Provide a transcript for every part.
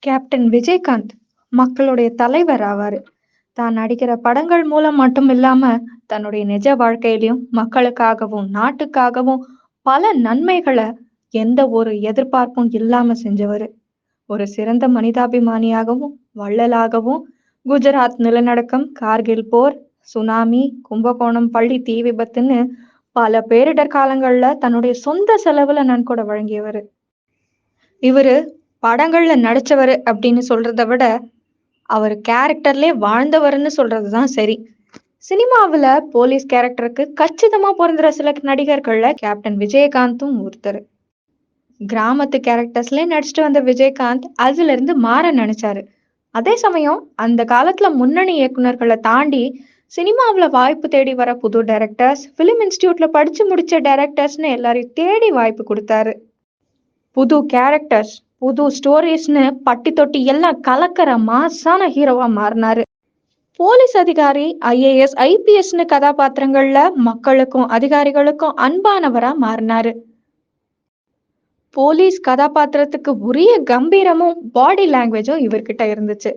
Captain Vijayakanth மக்களுடைய தலைவர் ஆவாரு. தான் நடிக்கிற படங்கள் மூலம் மட்டும் இல்லாம தன்னுடைய நிஜ வாழ்க்கையிலும் மக்களுக்காகவும் நாட்டுக்காகவும் பல நன்மைகளை எந்த ஒரு எதிர்பார்ப்பும் இல்லாம செஞ்சவரு. ஒரு சிறந்த மனிதாபிமானியாகவும் வள்ளலாகவும் குஜராத் நிலநடுக்கம் கார்கில் போர் சுனாமி கும்பகோணம் பள்ளி தீ விபத்துன்னு பல பேரிடர் காலங்கள்ல தன்னுடைய சொந்த செலவுல நன்கொடை வழங்கியவர். இவரு படங்கள்ல நடிச்சவர் அப்படின்னு சொல்றதை விட அவர் கேரக்டர்லயே வாழ்ந்தவர்னு சொல்றதுதான் சரி. சினிமாவுல போலீஸ் கேரக்டருக்கு கச்சிதமா பொருந்துற சில நடிகர்கள்ல கேப்டன் விஜயகாந்தும் ஒருத்தர். கிராமத்து கேரக்டர்ஸ்லயே நடிச்சிட்டு வந்த விஜயகாந்த் அதுல இருந்து மாற நினைச்சாரு. அதே சமயம் அந்த காலத்துல முன்னணி இயக்குனர்களை தாண்டி சினிமாவில் வாய்ப்பு தேடி வர புது டைரக்டர்ஸ் ஃபிலிம் இன்ஸ்டியூட்ல படிச்சு முடிச்ச டைரக்டர்ஸ்னு எல்லாரையும் தேடி வாய்ப்பு கொடுத்தாரு. புது கேரக்டர்ஸ் புது ஸ்டோரிஸ்னு பட்டி தொட்டி எல்லாம் கலக்கிற மாசான ஹீரோவா மாறினாரு. போலீஸ் அதிகாரி ஐஏஎஸ் ஐபிஎஸ்னு கதாபாத்திரங்கள்ல மக்களுக்கும் அதிகாரிகளுக்கும் அன்பானவரா மாறினாரு. போலீஸ் கதாபாத்திரத்துக்கு உரிய கம்பீரமும் பாடி லாங்குவேஜும் இவர்கிட்ட இருந்துச்சு.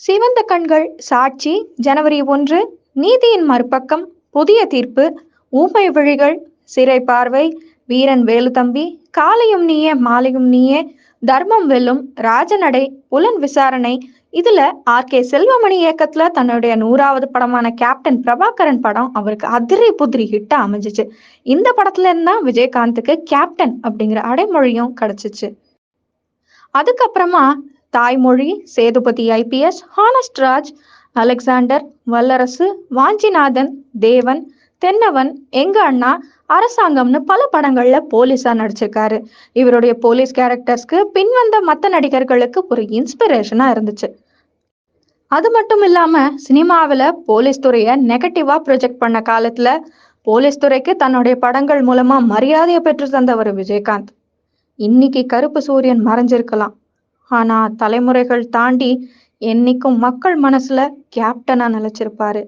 சிவந்த கண்கள் சாட்சி ஜனவரி ஒன்று நீதியின் மறுபக்கம் புதிய தீர்ப்பு ஊமை விழிகள் சிறை பார்வை வீரன் வேலுத்தம்பி காலையும் நீயே மாலையும் நீயே தர்மம் வெல்லும் ராஜநடை புலன் விசாரணை. இதுல ஆர். கே. செல்வமணி இயக்கத்துல தன்னுடைய நூறாவது படமான கேப்டன் பிரபாகரன் படம் அவருக்கு அதிரி புதிரி ஹிட்டா அமைஞ்சிச்சு. இந்த படத்துல இருந்தா விஜயகாந்துக்கு கேப்டன் அப்படிங்கிற அடைமொழியும் கிடைச்சிச்சு. அதுக்கப்புறமா Thaimozhi Sethupathi IPS honest Raj Alexander Vallarasu Vanchinathan Devan தென்னவன் எங்க அண்ணா அரசாங்கம்னு பல படங்கள்ல போலீஸா நடிச்சிருக்காரு. இவருடைய போலீஸ் கேரக்டர்ஸ்க்கு பின்வந்த மத்த நடிகர்களுக்கு ஒரு இன்ஸ்பிரேஷனா இருந்துச்சு. அது மட்டும் இல்லாம சினிமாவில் போலீஸ் துறையை நெகட்டிவா ப்ரொஜெக்ட் பண்ண காலத்துல போலீஸ் துறைக்கு தன்னுடைய படங்கள் மூலமா மரியாதையை பெற்று தந்தவர் விஜயகாந்த். இன்னைக்கு கருப்பு சூரியன் மறைஞ்சிருக்கலாம். ஆனா தலைமுறைகள் தாண்டி என்னைக்கும் மக்கள் மனசுல கேப்டனா நிலைச்சிருப்பாரு.